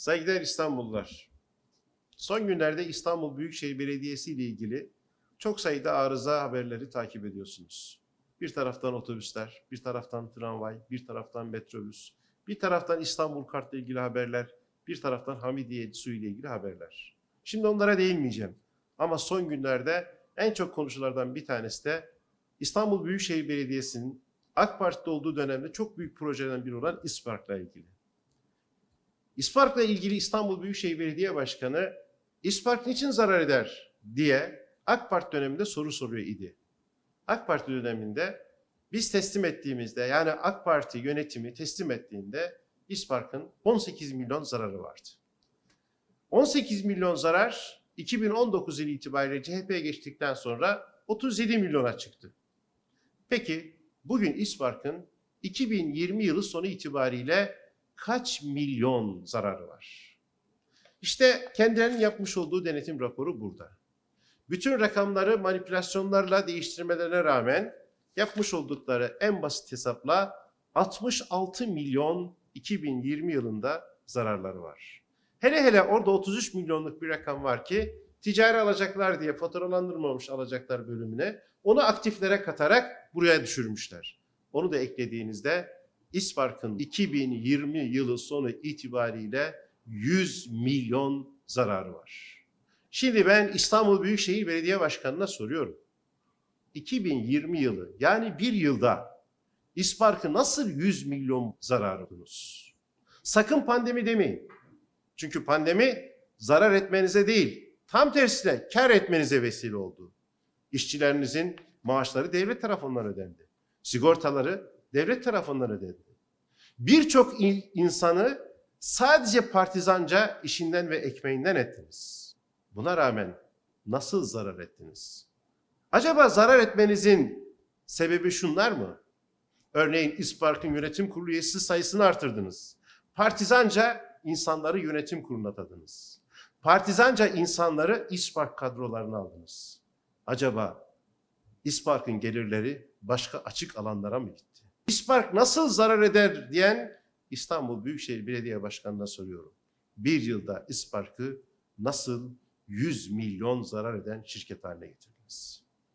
Saygıdeğer İstanbullular. Son günlerde İstanbul Büyükşehir Belediyesi ile ilgili çok sayıda arıza haberleri takip ediyorsunuz. Bir taraftan otobüsler, bir taraftan tramvay, bir taraftan metrobüs, bir taraftan İstanbul Kart'la ilgili haberler, bir taraftan Hamidiye Su ile ilgili haberler. Şimdi onlara değinmeyeceğim. Ama son günlerde en çok konuşulardan bir tanesi de İstanbul Büyükşehir Belediyesi'nin AK Parti'de olduğu dönemde çok büyük projelerden biri olan İspark'la ilgili. İspark'la ilgili İstanbul Büyükşehir Belediye Başkanı İspark niçin zarar eder diye AK Parti döneminde soru soruyor idi. AK Parti döneminde biz teslim ettiğimizde yani AK Parti yönetimi teslim ettiğinde İspark'ın 18 milyon zararı vardı. 18 milyon zarar 2019 yılı itibariyle CHP'ye geçtikten sonra 37 milyona çıktı. Peki bugün İspark'ın 2020 yılı sonu itibariyle kaç milyon zararı var? İşte kendilerinin yapmış olduğu denetim raporu burada. Bütün rakamları manipülasyonlarla değiştirmelerine rağmen yapmış oldukları en basit hesapla 66 milyon 2020 yılında zararları var. Hele hele orada 33 milyonluk bir rakam var ki ticari alacaklar diye faturalandırmamış alacaklar bölümüne onu aktiflere katarak buraya düşürmüşler. Onu da eklediğinizde İspark'ın 2020 yılı sonu itibariyle 100 milyon zararı var. Şimdi ben İstanbul Büyükşehir Belediye Başkanı'na soruyorum. 2020 yılı yani bir yılda İspark'ı nasıl 100 milyon zarar buldunuz? Sakın pandemi demeyin. Çünkü pandemi zarar etmenize değil, tam tersine kar etmenize vesile oldu. İşçilerinizin maaşları devlet tarafından ödendi. Sigortaları devlet tarafından ödendi. Birçok insanı sadece partizanca işinden ve ekmeğinden ettiniz. Buna rağmen nasıl zarar ettiniz? Acaba zarar etmenizin sebebi şunlar mı? Örneğin İspark'ın yönetim kurulu üyesi sayısını artırdınız. Partizanca insanları yönetim kuruluna atadınız. Partizanca insanları İspark kadrolarına aldınız. Acaba İspark'ın gelirleri başka açık alanlara mı gitti? İspark nasıl zarar eder diyen İstanbul Büyükşehir Belediye Başkanı'na soruyorum. Bir yılda İspark'ı nasıl 100 milyon zarar eden şirket haline getirdiniz?